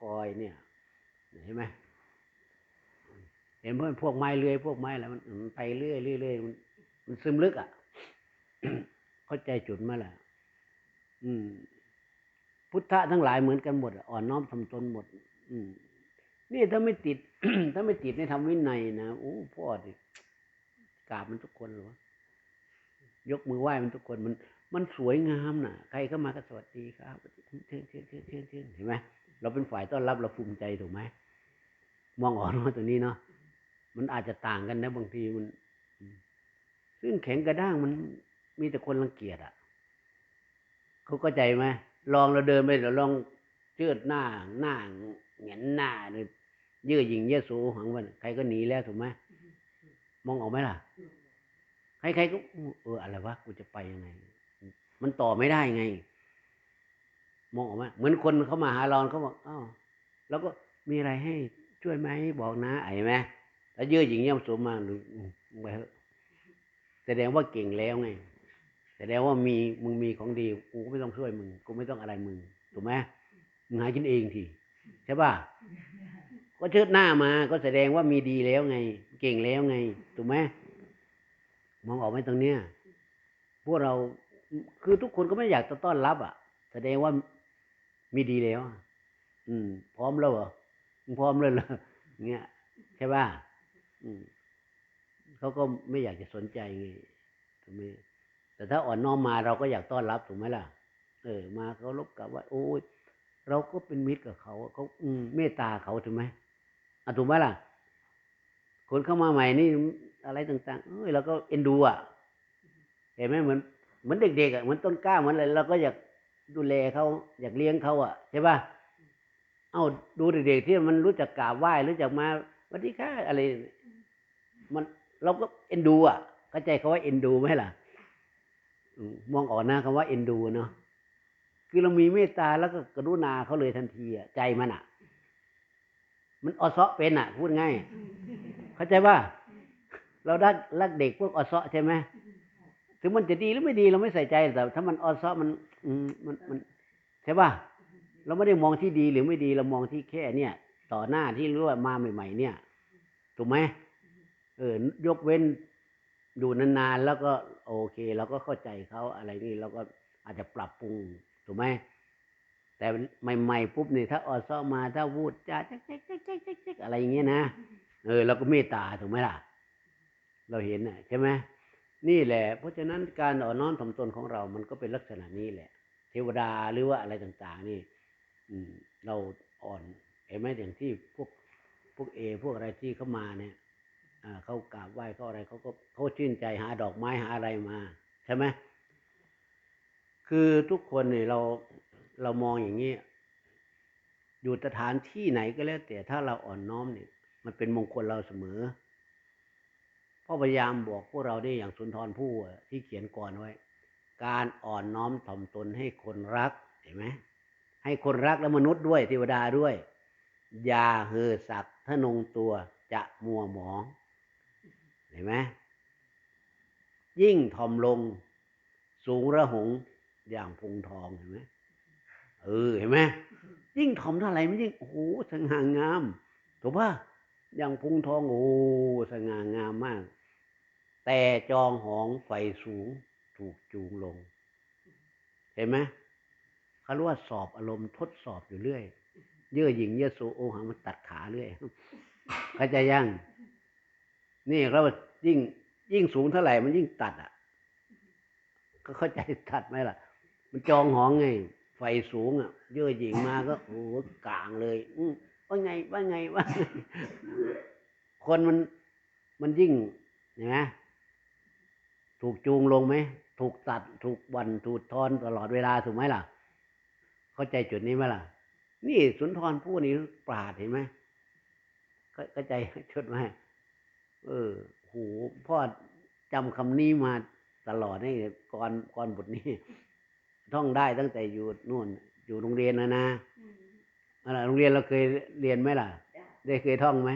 คอยเนี่ยเห็นไหมเห็นเพื่อนพวกไม้เลื้อยพวกไม้อะไรมันไปเรื่อยเรื่อยมันมันซึมลึกอะเข้าใจจุดไหมาล่ะอืม พุทธะทั้งหลายเหมือนกันหมดอ่อนน้อมทำตนหมด อืม นี่ถ้าไม่ติด ถ้าไม่ติดในทำวินัยนะโอ้พ่อดิกราบมันทุกคนหรอวะยกมือไหว้มันทุกคนมัน มันสวยงามน่ะ ใครเข้ามาก็สวัสดีครับเชิญเชิญเชิญเชิญเชิญเห็นไหม เราเป็นฝ่ายต้อนรับเราภูมิใจถูกไหมมองออกเนาะตรงนี้เนาะมันอาจจะต่างกันนะบางทีมัน ซึ่งแข็งกระด้างมันมีแต่คนรังเกียจอะเขาเข้าใจไหมลองเราเดินไปเราลองเจืดหน้าหน้าเหงนหน้าเลยเยื่อหยิงเยื่อสูหังวันใครก็หนีแล้วถูกไหมมองออกไหมล่ะใครๆก็เอออะไรวะกูจะไปยังไง มันต่อไม่ได้ไง มองออกไหมเหมือนคนเขามาหาเราเขาบอกอ้าวแล้วก็มีอะไรให้ช่วยไหมบอกนะไอ้ไหมแล้วเยื่อหญิงเย่ยมสูงมาหรือไปเถอะแสดงว่าเก่งแล้วไงแสดงว่ามีมึงมีของดีกูก็ไม่ต้องช่วยมึงกูไม่ต้องอะไรมึงถูกไหมมึงหากินเองทีใช่ป่ะก็เชิดหน้ามาก็แสดงว่ามีดีแล้วไง เก่งแล้วไงถูกไหมมองออกไหมตรงเนี้ยพวกเราคือทุกคนก็ไม่อยากจะต้อนรับอะ แสดงว่า มีดีแล้ว อืม พร้อมแล้วเหรอมึงพร้อมเลยเหรอเงี้ยใช่ป่ะอืมเขาก็ไม่อยากจะสนใจไงถูกไหมแต่ถ้าอ่อนน้อมมาเราก็อยากต้อนรับถูกไหมล่ะ เออ มาเขารบกับว่า โอ้ยเราก็เป็นมิตรกับเขาเขาอืมเมตตาเขาถูกไหมอะถูกไหมล่ะ คนเข้ามาใหม่นี่อะไรต่างๆเอ้ยเราก็เอ็นดูอะเห็นไหมเหมือนเหมือนเด็กๆอะเหมือนต้นกล้าเหมือนอะไรเราก็อยาก ดูแลเขาอยากเลี้ยงเขาอะใช่ป่ะเอ้าดูเด็กๆที่มันรู้จักกราบไหว้รู้จักมาวัสดีค่ะอะไร มันเราก็เอ็นดูอะเข้าใจเขาว่าเอ็นดูไหมล่ะมองออกหน้าคำว่าเอ็นดูเนาะคือเรามีเมตตาแล้วก็กรุณาเขาเลยทันทีอะใจมันอะ มันอซาะเป็นอะ พูดง่ายเข้าใจว่าเราดักรักเด็กพวกอซาะใช่ไหมถึงมันจะดีหรือไม่ดีเราไม่ใส่ใจแต่ถ้ามันอซาะมัน อืมมันมันใช่ป่ะเราไม่ได้มองที่ดีหรือไม่ดีเรามองที่แค่เนี่ย ต่อหน้าที่รู้ว่ามาใหม่ ๆ เนี่ยถูกไหมเออยกเว้นดูนานๆแล้วก็โอเคเราก็เข้าใจเขาอะไรนี่เราก็อาจจะปรับปรุงถูกไหมแต่ใหม่ๆปุ๊บเนี่ยถ้าออซ้อมาถ้าพูดจ้าจ๊กจ๊กจ๊กจ๊กจ๊กจ๊กอะไรอย่างเงี้ยนะเออเราก็เมตตาถูกไหมล่ะ เราเห็นน่ะใช่ไหมนี่แหละ เพราะฉะนั้นการอ่อนน้อมถ่อมตนของเรามันก็เป็นลักษณะนี้แหละ วดาหรือว่าอะไรต่างๆ นี่เราอ่อนเห็นไหมอย่างที่พวกพวกเอ พวกอะไรที่เข้ามาเนี่ยเขากราบไหว้เขาอะไรเขาก็เขาชื่นใจหาดอกไม้หาอะไรมาใช่ไหมคือทุกคนเนี่ยเราเรามองอย่างนี้ อยู่สถานที่ไหนก็แล้ว แต่ถ้าเราอ่อนน้อมเนี่ย มันเป็นมงคลเราเสมอพ่อพยายามบอกพวกเราได้อย่างสุนทรภู่ที่เขียนก่อนไว้ การอ่อนน้อมถ่อมตนให้คนรักเห็นไหมให้คนรักและมนุษย์ด้วยเทวดาด้วย อย่าเห่อสักทะนงตัวจะมัวหมอง เห็นไหมยิ่งถ่อมลง สูงระหงอย่างพุงทองเห็นไหมเออเห็นไหมยิ่งถ่อมเท่าไหร่มันยิ่งโอ้โหสง่างามถูกปะอย่างพุงทองโอ้สง่างามมาก แต่จองหองไฟสูง ถูกจูงลง เห็นไหมเขาเรียกว่าสอบอารมณ์ทดสอบอยู่เรื่อย เยื่อหญิงเยื่อโซโอหังมันตัดขาเรื่อยเข้าใจยัง นี่เรายิ่ง ยิ่งสูงเท่าไหร่มันยิ่งตัดอะ ก็เข้าใจตัดไหมล่ะ มันจองหองไง ไฟสูงอะ เยื่อหญิงมาก็โอ้โหกลางเลย อืว่าไง ว่าไงว่าคนมันมันยิ่งเห็นไหมถูกจูงลงไหม ถูกตัดถูกวันถูกทอนตลอดเวลาถูกไหมล่ะ เข้าใจจุดนี้ไหมล่ะ นี่สุนทรผู้นี้ปราดเห็นไหมก็เข้าใจจุดไหมเออโหพ่อจำคำนี้มาตลอดนี่ก่อนก่อนบทนี้ท่องได้ตั้งแต่อยู่นู่น อยู่โรงเรียนนะนะอะไรโรงเรียนเราเคยเรียนไหมล่ะ ได้เคยท่องไหม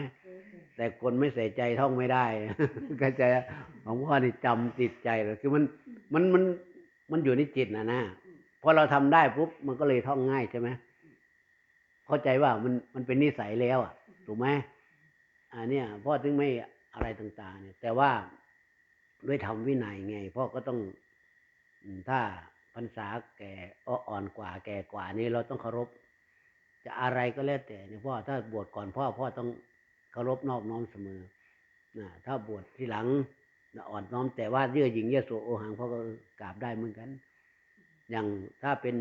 แต่คนไม่ใส่ใจท่องไม่ได้เข้าใจของพ่อนี่จำติดใจเลยคือมันมันมันมันอยู่ในจิตนะนะพอเราทำได้ปุ๊บมันก็เลยท่องง่ายใช่ไหมพอเข้าใจว่ามันมันเป็นนิสัยแล้วอะถูกไหมอ่าเนี่ยพ่อถึงไม่อะไรต่างๆ เนี่ย แต่ว่าด้วยธรรมวินัยไงพ่อก็ต้องอืมถ้าพรรษาแก่อ่อนกว่า แก่กว่านี่เราต้องเคารพ จะอะไรก็แล้วแต่เนี่ยพ่อถ้าบวชก่อนพ่อพ่อต้อง เคารพนอบน้อมเสมอนะถ้าบวชที่หลังอ่อนน้อมแต่ว่าเยื่อหญิงเยื่อโสโอหังพ่อก็กราบได้เหมือนกัน อย่างถ้าเป็น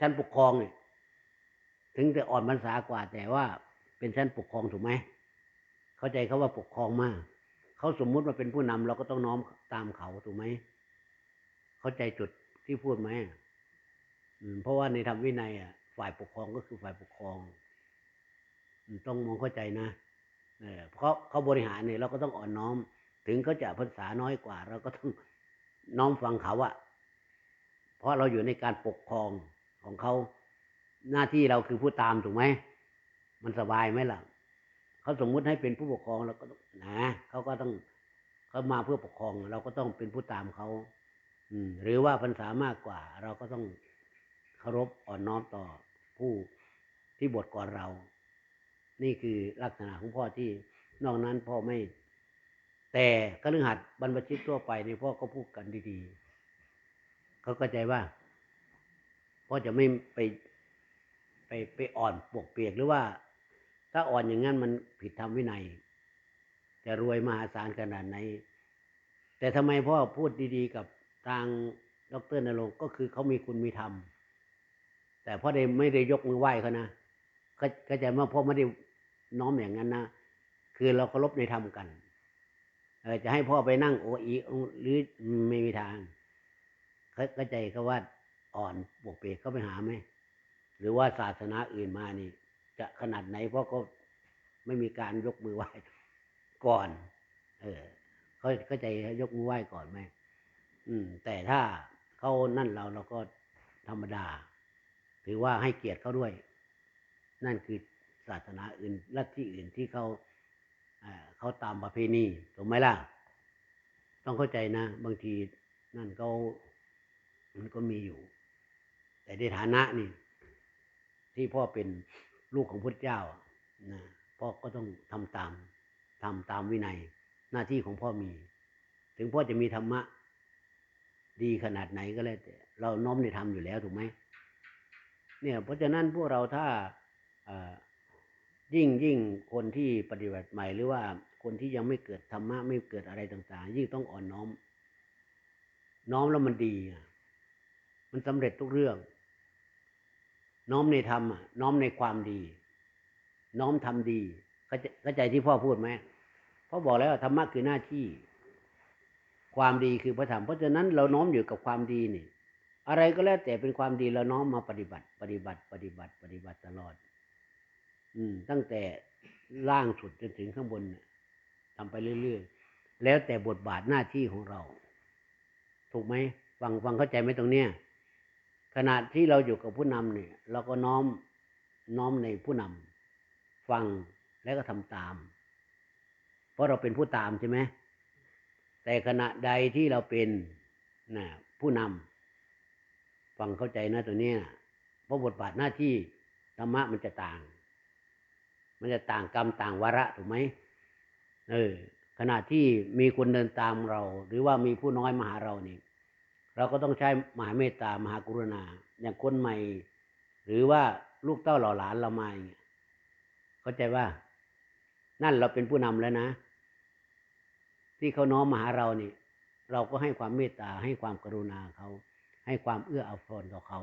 ชั้นปกครองเนี่ยถึงจะอ่อนพรรษากว่า แต่ว่าเป็นชั้นปกครองถูกไหมเข้าใจเขาว่าปกครองมากเขาสมมุติว่าเป็นผู้นำเราก็ต้องน้อมตามเขาถูกไหมเข้าใจจุดที่พูดไหมเพราะว่าในธรรมวินัยอะฝ่ายปกครองก็คือฝ่ายปกครอง ต้องมองเข้าใจนะเพราะเขาบริหารเนี่ยเราก็ต้องอ่อนน้อม ถึงเขาจะภาษาน้อยกว่า เราก็ต้องน้อมฟังเขาอะเพราะเราอยู่ในการปกครองของเขาหน้าที่เราคือผู้ตามถูกไหมมันสบายไหมล่ะเขาสมมุติให้เป็นผู้ปกครองเราก็นะเขาก็ต้องเขามาเพื่อปกครอง เราก็ต้องเป็นผู้ตามเขาอืม หรือว่าพรรษามากกว่า เราก็ต้องเคารพอ่อนน้อมต่อผู้ที่บวชก่อนเรา นี่คือลักษณะของพ่อที่นอกนั้นพ่อไม่ แต่กฤหัสบรรพชิตทั่วไปนี่พ่อก็พูดกันดีๆเขาเข้าใจว่าพ่อจะไม่ไปไปไปอ่อนปวกเปียกหรือว่า ถ้าอ่อนอย่างนั้นมันผิดธรรมวินัยจะรวยมหาศาลขนาดไหน แต่ทำไมพ่อพูดดีๆ กับทางดรนรงก็คือเขามีคุณมีธรรม แต่พ่อได้ไม่ได้ยกมือไหว้เขานะก็ก็จะว่าพ่อไม่ได้ น้อมอย่างนั้นนะ คือเราเคารพในธรรมกันเออจะให้พ่อไปนั่งโออีหรือไม่มีทางเขาเข้าใจเขาว่าอ่อนปวกเปียกเขาไปหาไหมหรือว่าศาสนาอื่นมานี่ จะขนาดไหนพราะก็ไม่มีการยกมือไหว้ก่อน เออเขาเข้าใจยกมือไหว้ก่อนไหมอืม แต่ถ้าเขานั่นเราเราก็ธรรมดา ถือว่าให้เกียรติเขาด้วย นั่นคือ ศาสนาอื่นลัทธิอื่นที่เขาเขาตามประเพณีถูกไหมล่ะ ต้องเข้าใจนะ บางทีนั่นเขามันก็มีอยู่ แต่ในฐานะนี่ ที่พ่อเป็นลูกของพุทธเจ้านะพ่อก็ต้องทำตามทำตามวินัย หน้าที่ของพ่อมี ถึงพ่อจะมีธรรมะ ดีขนาดไหนก็แล้วแต่เราน้อมในธรรมอยู่แล้วถูกไหมเนี่ย เพราะฉะนั้นพวกเราถ้าอ่า ยิ่งยิ่งคนที่ปฏิบัติใหม่หรือว่าคนที่ยังไม่เกิดธรรมะไม่เกิดอะไรต่าง ๆ ยิ่งต้องอ่อนน้อม น้อมแล้วมันดีมันสำเร็จทุกเรื่อง น้อมในธรรมน้อมในความดี น้อมทำดีเข้าใจาใจที่พ่อพูดไหมพ่อบอกแล้วว่าธรรมะคือหน้าที่ ความดีคือพระธรรมเพราะฉะนั้นเราน้อมอยู่กับความดีนี่อะไรก็แล้วแต่เป็นความดีเราน้อมมาปฏิบัติ ปฏิบัติ ปฏิบัติ ปฏิบัติตลอด ตั้งแต่ล่างสุดจนถึงข้างบนทำไปเรื่อยๆ แล้วแต่บทบาทหน้าที่ของเรา ถูกไหมฟังฟังเข้าใจไหมตรงเนี้ยขณะที่เราอยู่กับผู้นำเนี่ย เราก็น้อมน้อมในผู้นำฟังแล้วก็ทำตาม เพราะเราเป็นผู้ตามใช่ไหมแต่ขณะใดที่เราเป็นนะผู้นำฟังเข้าใจนะตัวเนี้ยเพราะบทบาทหน้าที่ธรรมะมันจะต่าง มันจะต่างกรรมต่างวาระถูกไหมเออขณะที่มีคนเดินตามเรา หรือว่ามีผู้น้อยมาหาเรานี่เราก็ต้องใช้มหาเมตตามหากรุณา อย่างคนใหม่ หรือว่าลูกเต้าหล่อหลานเรามาอย่างเงี้ยเข้าใจว่า นั่นเราเป็นผู้นำแล้วนะ ที่เขาน้อมมาหาเรานี่ เราก็ให้ความเมตตาให้ความกรุณาเขา ให้ความเอื้ออาทรต่อเขา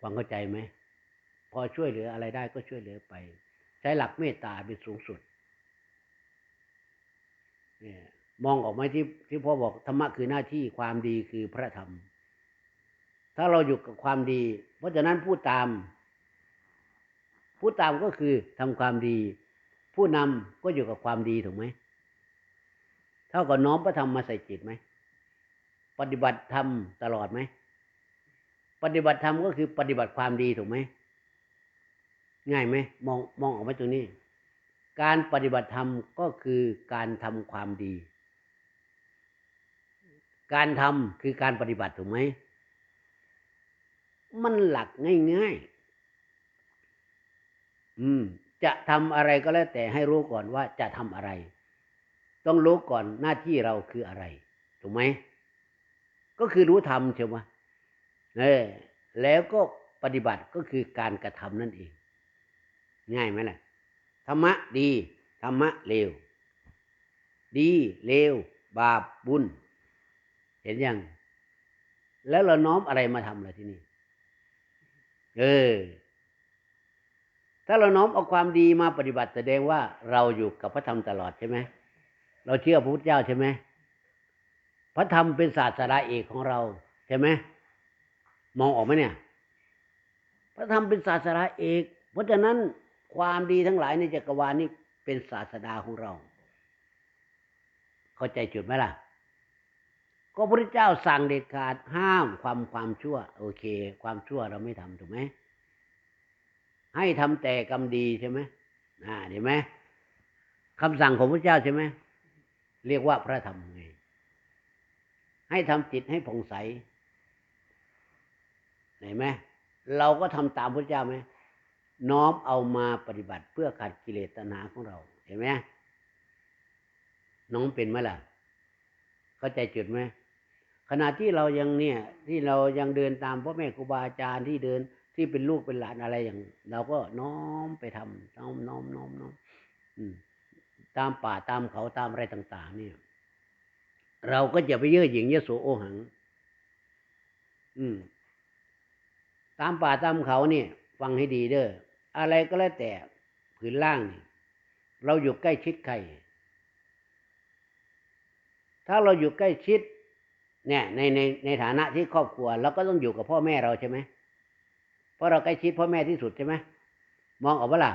ฟังเข้าใจไหม พอช่วยเหลืออะไรได้ก็ช่วยเหลือไป ใช้หลักเมตตาเป็นสูงสุดเนี่ยมองออกไหมที่ที่พ่อบอกธรรมะคือหน้าที่ความดีคือพระธรรม ถ้าเราอยู่กับความดี เพราะฉะนั้นผู้ตามผู้ตามก็คือทำความดี ผู้นำก็อยู่กับความดีถูกไหมเท่ากับน้อมพระธรรมมาใส่จิตไหมปฏิบัติธรรมตลอดไหมปฏิบัติธรรมก็คือปฏิบัติความดีถูกไหม ง่ายไหมมองมองออกไหมตรงนี้ การปฏิบัติธรรมก็คือการทำความดี การทำคือการปฏิบัติถูกไหมมันหลักง่ายอืม จะทำอะไรก็แล้วแต่ให้รู้ก่อนว่าจะทำอะไร ต้องรู้ก่อนหน้าที่เราคืออะไรถูกไหมก็คือรู้ทำใช่ไหมเออแล้วก็ปฏิบัติก็คือการกระทำนั่นเอง ง่ายไหมล่ะธรรมะดีธรรมะเลว ดีเลว บาปบุญ เห็นยัง แล้วเราน้อมอะไรมาทำล่ะที่นี่เออถ้าเราน้อมเอาความดีมาปฏิบัติแสดงว่าเราอยู่กับพระธรรมตลอดใช่ไหมเราเชื่อพระพุทธเจ้าใช่ไหมพระธรรมเป็นศาสดาเอกของเราใช่ไหมมองออกไหมเนี่ย พระธรรมเป็นศาสดาเอก เพราะฉะนั้น ความดีทั้งหลายในจักรวาลนี้เป็นศาสดาของเรา เข้าใจจุดไหมล่ะ ก็พระเจ้าสั่งเด็ดขาดห้ามความความชั่ว โอเค ความชั่วเราไม่ทำถูกไหมให้ทำแต่กรรมดีใช่ไหมอ่าเห็นไหมคำสั่งของพระเจ้าใช่ไหมเรียกว่าพระธรรมไงให้ทำจิตให้ผ่องใสเห็นไหมเราก็ทำตามพระเจ้าไหม น้อมเอามาปฏิบัติเพื่อขัดกิเลสตัณหาของเรา เห็นไหมน้องเป็นไหมล่ะ เข้าใจจุดไหมขณะที่เรายังเนี่ย ที่เรายังเดินตามพ่อแม่ครูบาอาจารย์ที่เดินที่เป็นลูกเป็นหลานอะไรอย่าง เราก็น้อมไปทำน้อมน้อมน้อมน้อมอืมตามป่าตามเขาตามอะไรต่าง ๆ เนี่ย เราก็จะไปเย่อหยิ่งเยโสโอหัง อืม ตามป่าตามเขาเนี่ย ฟังให้ดีเด้ออะไรก็แล้วแต่ผืนล่างนี่เราอยู่ใกล้ชิดใคร ถ้าเราอยู่ใกล้ชิด เนี่ยในในในฐานะที่ครอบครัวเราก็ต้องอยู่กับพ่อแม่เราใช่ไหมเพราะเราใกล้ชิดพ่อแม่ที่สุดใช่ไหมมองออกปล่ะ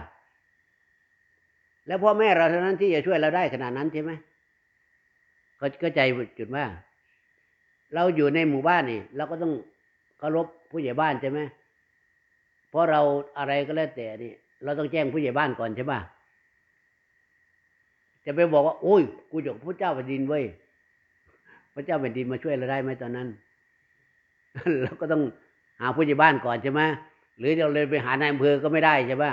แล้วพ่อแม่เราเท่านั้นที่จะช่วยเราได้ขนาดนั้นใช่ไหมก็ก็ใจจุดว่า เราอยู่ในหมู่บ้านนี่เราก็ต้องเคารพผู้ใหญ่บ้านใช่ไหม เพราะเราอะไรก็แล้วแต่นี่เราต้องแจ้งผู้ใหญ่บ้านก่อนใช่ปะจะไปบอกว่า โอ้ย กูจกพระเจ้าแผ่นดินเว้ยพระเจ้าแผ่นดินมาช่วยเราได้ไหมตอนนั้นเราก็ต้องหาผู้ใหญ่บ้านก่อนใช่ไหมหรือเราเลยไปหานายอำเภอก็ไม่ได้ใช่ปะ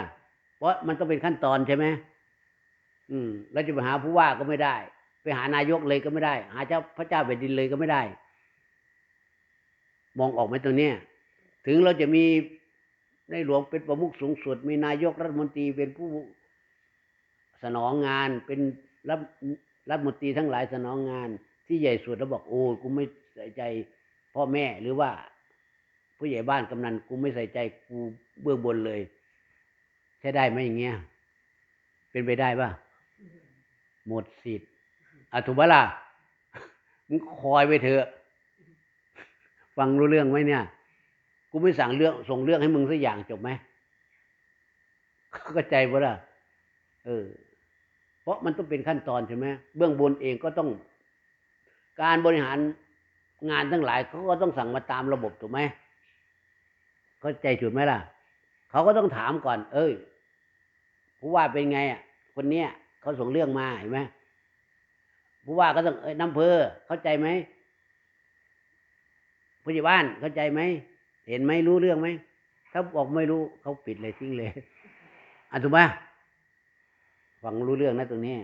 เพราะมันต้องเป็นขั้นตอนใช่ไหมอืมเราจะไปหาผู้ว่าก็ไม่ได้ ไปหานายกเลยก็ไม่ได้ หาเจ้าพระเจ้าแผ่นดินเลยก็ไม่ได้ มองออกไหมตรงเนี้ยถึงเราจะมี ในหลวงเป็นประมุขสูงสุด มีนายกรัฐมนตรีเป็นผู้สนองงานเป็นรัฐรัฐมนตรีทั้งหลายสนองงาน ที่ใหญ่สุดแล้วบอกโอ้กูไม่ใส่ใจพ่อแม่หรือว่า ผู้ใหญ่บ้านกำนันกูไม่ใส่ใจกูเบื้องบนเลย ใช้ได้ไหมอย่างเงี้ย เป็นไปได้ปะหมดสิทธิ์อะถูกปะล่ะมึงคอยไปเถอะ ฟังรู้เรื่องไหมเนี่ย กูไม่สั่งเรื่องส่งเรื่องให้มึงสักอย่างจบไหมเข้าใจปะล่ะเออ เพราะมันต้องเป็นขั้นตอนใช่ไหมเบื้องบนเองก็ต้อง การบริหารงานทั้งหลายเขาก็ต้องสั่งมาตามระบบถูกไหมเข้าใจจุดไหมล่ะเขาก็ต้องถามก่อน เอ้ยผู้ว่าเป็นไงอะ คนเนี้ยเขาส่งเรื่องมาเห็นไหมผู้ว่าก็ต้องเอ้ยน้ำเพอเข้าใจไหมผู้ใหญ่บ้านเข้าใจไหม เห็นไหมรู้เรื่องไหมถ้าบอกไม่รู้เขาปิดเลยทิ้งเลยอะถูกไหมฟังรู้เรื่องนะตรงนี้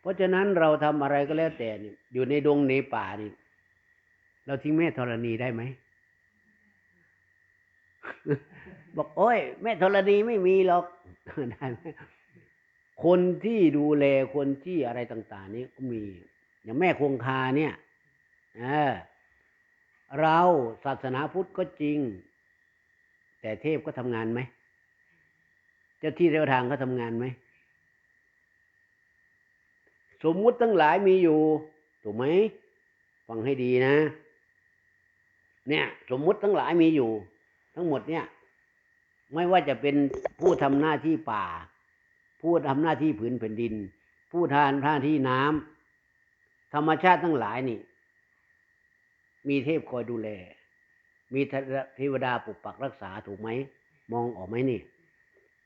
เพราะฉะนั้นเราทำอะไรก็แล้วแต่นี่อยู่ในดงในป่านี่เราทิ้งแม่ธรณีได้ไหมบอกโอ้ยแม่ธรณีไม่มีหรอกได้ไหมคนที่ดูแลคนที่อะไรต่าง ๆ นี่ก็มี อย่างแม่คงคาเนี่ย เออ เราศาสนาพุทธก็จริง แต่เทพก็ทำงานไหมเจ้าที่เจ้าทางเขาทำงานไหม สมมุติทั้งหลายมีอยู่ ถูกไหม ฟังให้ดีนะ เนี่ย สมมุติทั้งหลายมีอยู่ ทั้งหมดเนี่ย ไม่ว่าจะเป็นผู้ทำหน้าที่ป่า ผู้ทำหน้าที่ผืนแผ่นดิน ผู้ทานหน้าที่น้ำธรรมชาติทั้งหลายนี่ มีเทพคอยดูแล มีเทวดาปกปักรักษาถูกไหม มองออกไหมนี่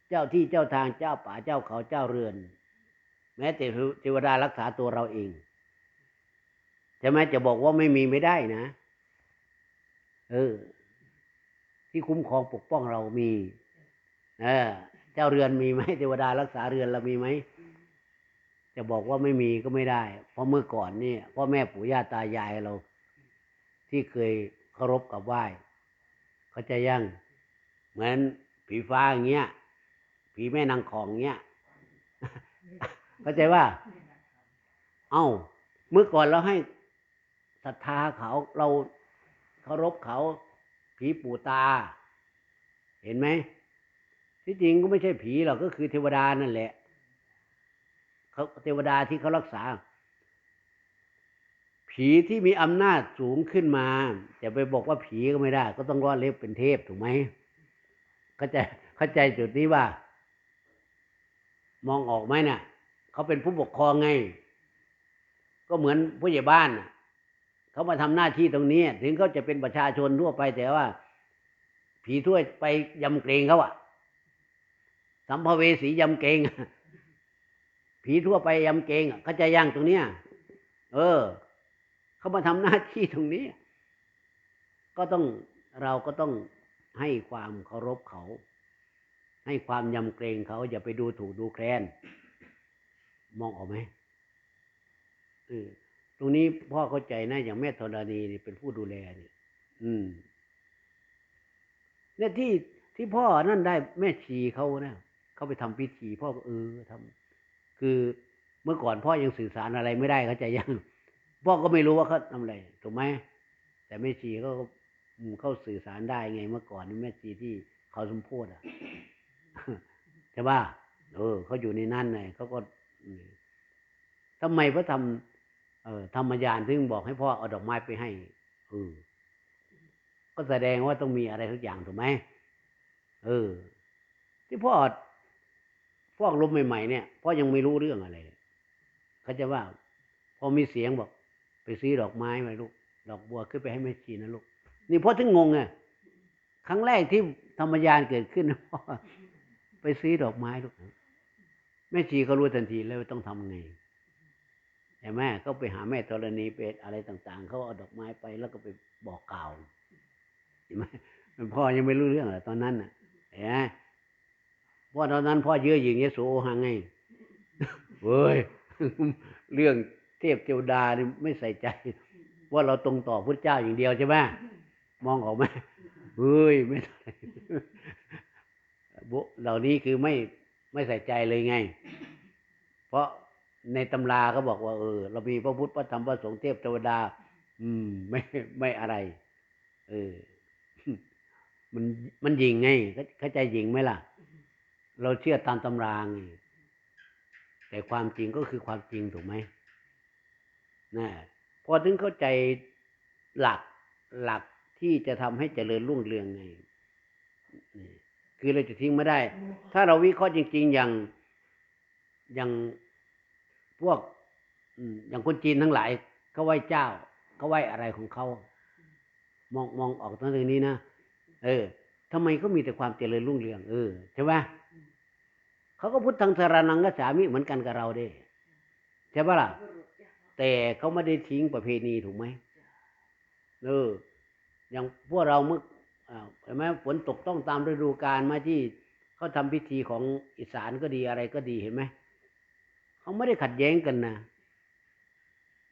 เจ้าที่เจ้าทางเจ้าป่าเจ้าเขาเจ้าเรือน แม้แต่เทวดารักษาตัวเราเองใช่ไหมจะบอกว่าไม่มีไม่ได้นะ เออ ที่คุ้มครองปกป้องเรามีเออเจ้าเรือนมีไหมเทวดารักษาเรือนเรามีไหมจะบอกว่าไม่มีก็ไม่ได้ เพราะเมื่อก่อนนี่พ่อแม่ปู่ย่าตายายเรา ที่เคยเคารพกับไหว้เขาจะยังเหมือนผีฟ้าอย่างเงี้ยผีแม่นางของเงี้ยเข้าใจว่า เอ้า เมื่อก่อนเราให้ศรัทธาเขาเราเคารพเขาผีปู่ตา เห็นไหมที่จริงก็ไม่ใช่ผีหรอกก็คือเทวดานั่นแหละเขาเทวดาที่เขารักษา ผีที่มีอำนาจสูงขึ้นมา จะไปบอกว่าผีก็ไม่ได้ ก็ต้องรอดเล็บเป็นเทพถูกไหมเข้าใจเข้าใจจุดนี้ว่า มองออกไหมเนี่ยเขาเป็นผู้ปกครองไง ก็เหมือนผู้ใหญ่บ้านเขามาทำหน้าที่ตรงนี้ ถึงเขาจะเป็นประชาชนทั่วไปแต่ว่า ผีถ้วยไปยำเกรงเขาอะสัมภเวสียำเกรงผีทั่วไปยำเกรงเขาใจะย่างตรงเนี้ยเออ เขามาทำหน้าที่ตรงนี้ ก็ต้องเราก็ต้องให้ความเคารพเขา ให้ความยำเกรงเขา อย่าไปดูถูกดูแคลน มองออกไหมเออตรงนี้พ่อเข้าใจนะ อย่างแม่ธรณีนี่เป็นผู้ดูแลนี่อืมเนี่ยที่ที่พ่อนั่นได้แม่ชีเขานะเขาไปทำพิธีพ่อก็เออทำคือเมื่อก่อนพ่อยังสื่อสารอะไรไม่ได้เข้าใจยัง พ่อก็ไม่รู้ว่าเขาทำอะไรถูกไหมแต่แม่ชีเขาก็เข้าสื่อสารได้ไงเมื่อก่อนนี่แม่ชีที่เขาสมโพธิอะใช่ป่ะเออเขาอยู่ในนั้นไงเขาก็อืมทำไมพระทำเออธรรมยานถึงบอกให้พ่อเอาดอกไม้ไปให้เออก็แสดงว่าต้องมีอะไรทุกอย่างถูกไหมเออ ที่พ่อพวกลมใหม่ๆเนี่ยพ่อยังไม่รู้เรื่องอะไรเขาจะว่า พอมีเสียงบอก ไปซื้อดอกไม้มาลูก ดอกบัวขึ้นไปให้แม่ชีนะลูก นี่พ่อถึงงงไงครั้งแรกที่ธรรมยานเกิดขึ้นพ่อไปซื้อดอกไม้ลูกแม่ชีเขารู้ทันทีแล้วต้องทำไงใช่ไหมก็ไปหาแม่ธรณีเป็ดอะไรต่าง ๆเขาเอาดอกไม้ไปแล้วก็ไปบอกกล่าวเห็นไหมพ่อยังไม่รู้เรื่องอะตอนนั้นน่ะเห็นไหมพราะตอนนั้น พ่อเยอะอย่างเงี้ยโสโอหังไงเว้ยเรื่อง ทพเทวดานี่ไม่ใส่ใจ ว่าเราตรงต่อพระเจ้าอย่างเดียวใช่ไหมมองออกไหมเฮ้ยไม่ได้บุเหล่านี้คือไม่ไม่ใส่ใจเลยไง เพราะในตำราเขาบอกว่าเออเรามีพระพุทธพระธรรมพระสงฆ์เทพเทวดา อืม ไม่ไม่อะไร เออ มันมันยิงไงเข้าใจยิงไหมล่ะ เราเชื่อตามตำราไงแต่ความจริงก็คือความจริงถูกไหม นะพอถึงเข้าใจหลักหลักที่จะทำให้เจริญรุ่งเรืองไงนี่คือเราจะทิ้งไม่ได้ ถ้าเราวิเคราะห์จริง ๆ อย่างอย่างพวกอืมอย่างคนจีนทั้งหลายเขาไหว้เจ้าเขาไหว้อะไรของเขามองมองออกตรงนี้นะเออทำไมเขามีแต่ความเจริญรุ่งเรืองเออใช่ไหมเขาก็พุทธังสารานังกัจฉามิเหมือนกันกับเราเด้ใช่ปะล่ะ แต่เขาไม่ได้ทิ้งประเพณีถูกไหมเออ อย่างพวกเราเมื่อเห็นไหมฝนตกต้องตามฤดูกาลมาที่เขาทำพิธีของอีสานก็ดีอะไรก็ดีเห็นไหมเขาไม่ได้ขัดแย้งกันนะ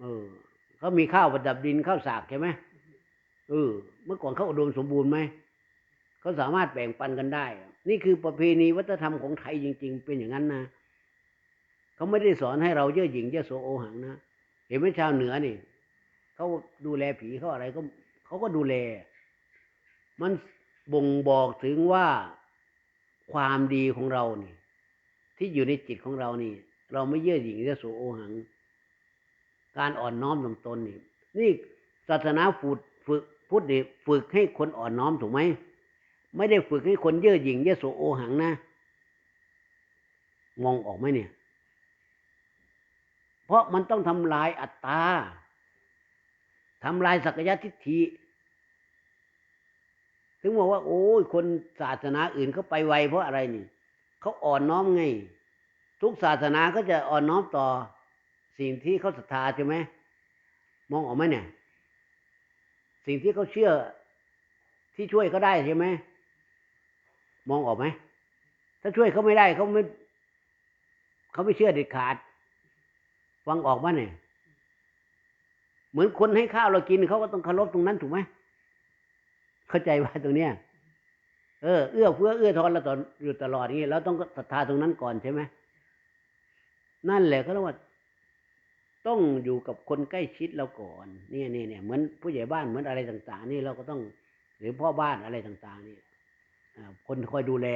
เออเขามีข้าวประดับดินข้าวสากใช่ไหมเออเมื่อก่อนเขาอุดมสมบูรณ์ไหมเขาสามารถแบ่งปันกันได้ นี่คือประเพณีวัฒนธรรมของไทยจริง ๆ เป็นอย่างนั้นนะเขาไม่ได้สอนให้เราเย่อหยิ่งเย่อโสโอหังนะ เห็นไหมชาวเหนือนี่เขาดูแลผีเขาอะไรก็เขาก็ดูแล มันบ่งบอกถึงว่าความดีของเรานี่ ที่อยู่ในจิตของเรานี่ เราไม่เย่อหยิ่งเย่อโสโอหัง การอ่อนน้อมถ่อมตนนี่ นี่ศาสนาฝึกฝึกพุทธนี่ฝึกให้คนอ่อนน้อมถูกไหมไม่ได้ฝึกให้คนเย่อหยิ่งเย่อโสโอหังนะมองออกไหมเนี่ย เพราะมันต้องทำลายอัตตาทำลายสักยทิฏฐิถึงบอกว่า โอ้ยคนศาสนาอื่นเขาไปไวเพราะอะไรนี่เขาอ่อนน้อมไง ทุกศาสนาก็จะอ่อนน้อมต่อ สิ่งที่เขาศรัทธาใช่ไหมมองออกไหมเนี่ย สิ่งที่เขาเชื่อที่ช่วยเขาได้ใช่ไหมมองออกไหมถ้าช่วยเขาไม่ได้เขาไม่เขาไม่เชื่อเด็ดขาด ฟังออกมาเนี่ย เหมือนคนให้ข้าวเรากินเขาก็ต้องเคารพตรงนั้นถูกไหมเข้าใจว่าตรงเนี้ยเออเอื้อเฟื้อเอื้อทอนเราตอนอยู่ตลอดอย่างนี้เราต้องศรัทธาตรงนั้นก่อนใช่ไหมนั่นแหละเขาเรียกว่า ต้องอยู่กับคนใกล้ชิดเราก่อนเนี่ยเนี่ยเนี่ยเหมือนผู้ใหญ่บ้านเหมือนอะไรต่าง ๆ นี่เราก็ต้อง หรือพ่อบ้านอะไรต่าง ๆ นี่คนคอยดูแล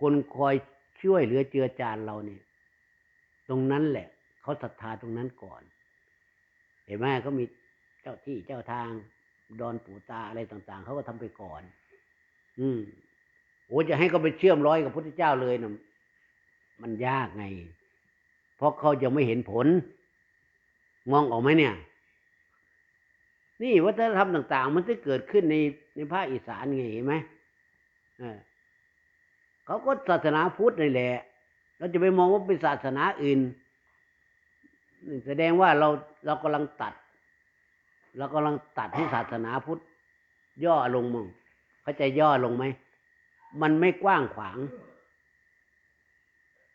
คนคอยช่วยเหลือเจือจานเราเนี่ย ตรงนั้นแหละ เขาศรัทธาตรงนั้นก่อน เห็นไหมเขามีเจ้าที่เจ้าทางดอนปู่ตาอะไรต่าง ๆเขาก็ทำไปก่อน อืมโอ้จะให้เขาไปเชื่อมร้อยกับพุทธเจ้าเลยนะมันยากไง เพราะเขายังไม่เห็นผล มองออกไหมเนี่ย นี่วัฒนธรรมต่าง ๆ มันจะเกิดขึ้นในในภาคอีสานไงเห็นไหมเขาก็ศาสนาพุทธนี่แหละ เราจะไปมองว่าเป็นศาสนาอื่น แสดงว่าเราเรากำลังตัด เรากำลังตัดให้ศาสนาพุทธ ย่อลงมั่งเขาใจย่อลงไหม มันไม่กว้างขวาง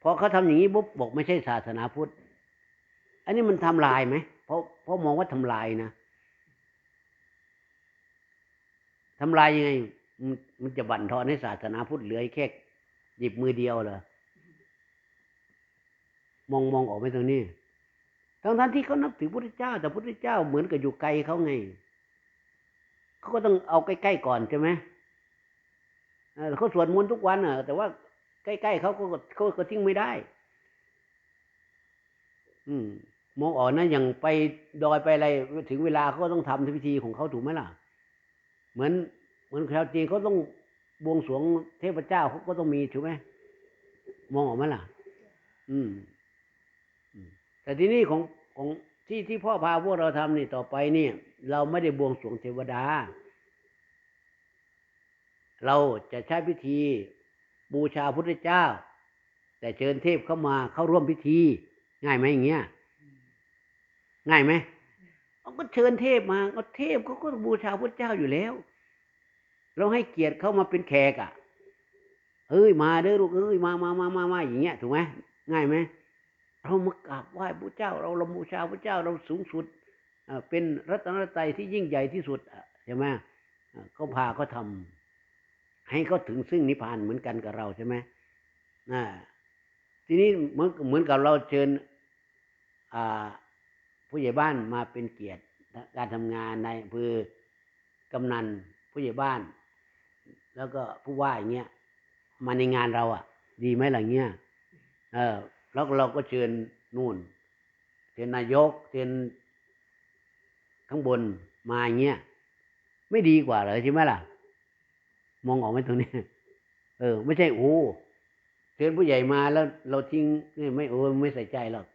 พอเขาทำอย่างนี้ปุ๊บบอกไม่ใช่ศาสนาพุทธ อันนี้มันทำลายไหมเพราะเพราะมองว่าทำลายนะทำลายยังไง มันมันจะบั่นทอนให้ศาสนาพุทธเหลือแค่หยิบมือเดียวเหรอมองมองออกไปตรงนี้ ทั้งทั้งที่เขานับถือพระพุทธเจ้า แต่พระพุทธเจ้าเหมือนกับอยู่ไกลเขาไงเขาก็ต้องเอาใกล้ๆก่อนใช่ไหมเขาสวดมนต์ทุกวันอะ แต่ว่าใกล้ๆเขาก็เขาก็ทิ้งไม่ได้ อืมมองออกนะอย่างไปดอยไปอะไรถึงเวลาเขาก็ต้องทำพิธีของเขาถูกไหมล่ะ เหมือน เหมือนชาวจีนเขาต้องบวงสรวงเทพเจ้าเขาก็ต้องมีถูกไหมมองออกไหมล่ะ อืม แต่ที่นี่ของของที่ที่พ่อพาพวกเราทำนี่ต่อไปเนี่ย เราไม่ได้บวงสรวงเทวดา เราจะใช้พิธี บูชาพุทธเจ้า แต่เชิญเทพเข้ามาเข้าร่วมพิธี ง่ายไหมอย่างเงี้ยง่ายไหมเอาก็เชิญเทพมาเอาเทพเขาก็บูชาพระเจ้าอยู่แล้ว เราให้เกียรติเข้ามาเป็นแขกอะเอ้ยมาเด้อลูกเอ้ยมามามามามาอย่างเงี้ยถูกไหมง่ายไหม เรามากราบไหว้พระเจ้า เราเราบูชาพระเจ้าเราสูงสุดเป็นรัตนตรัยที่ยิ่งใหญ่ที่สุดใช่ไหมเขาพาเขาทำให้เขาถึงซึ่งนิพพานเหมือนกันกับเราใช่ไหมอ่าทีนี้เหมือนเหมือนกับเราเชิญผู้ใหญ่บ้านมาเป็นเกียรติการทำงานในอำเภอกำนันผู้ใหญ่บ้าน แล้วก็ผู้ว่าอย่างเงี้ยมาในงานเราอะ ดีไหมล่ะเงี้ยเออ แล้วเราก็เชิญนู่นเชิญนายกเชิญข้างบนมาอย่างเงี้ยไม่ดีกว่าเหรอใช่ไหมล่ะ มองออกไหมตรงนี้ เออ ไม่ใช่โอ้เชิญผู้ใหญ่มาแล้วเราทิ้งนี่ไม่โอ้ไม่ใส่ใจหรอก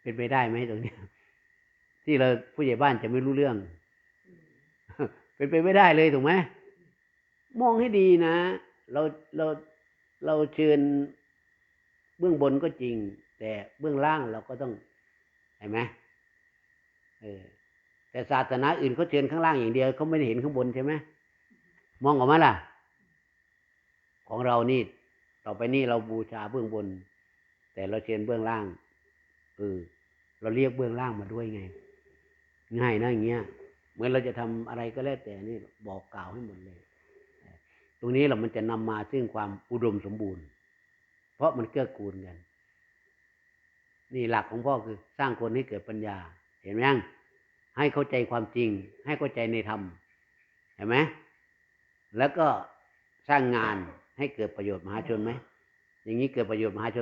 เป็นไปได้ไหมตรงนี้ที่เราผู้ใหญ่บ้านจะไม่รู้เรื่อง เป็นไปไม่ได้เลยถูกไหมมองให้ดีนะ เราเราเราเชิญ บื้องบนก็จริง แต่เบื้องล่างเราก็ต้องเห็นไหมเออแต่ศาสนาอื่นเขาเชิญข้างล่างอย่างเดียวเขาไม่ได้เห็นข้างบนใช่ไหมมองออกมาล่ะ ของเรานี่ ต่อไปนี่เราบูชาเบื้องบน แต่เราเชิญเบื้องล่างเออเราเรียกเบื้องล่างมาด้วยไง ง่ายนะอย่างเงี้ยเหมือนเราจะทำอะไรก็แล้วแต่นี่บอกกล่าวให้หมดเลย ตรงนี้เรามันจะนำมาซึ่งความอุดมสมบูรณ์ เพราะมันเกื้อกูลกัน นี่หลักของพ่อคือสร้างคนให้เกิดปัญญา เห็นไหมยังให้เข้าใจความจริง ให้เข้าใจในธรรม เห็นไหมแล้วก็สร้างงานให้เกิดประโยชน์มหาชนไหม อย่างนี้เกิดประโยชน์มหาชน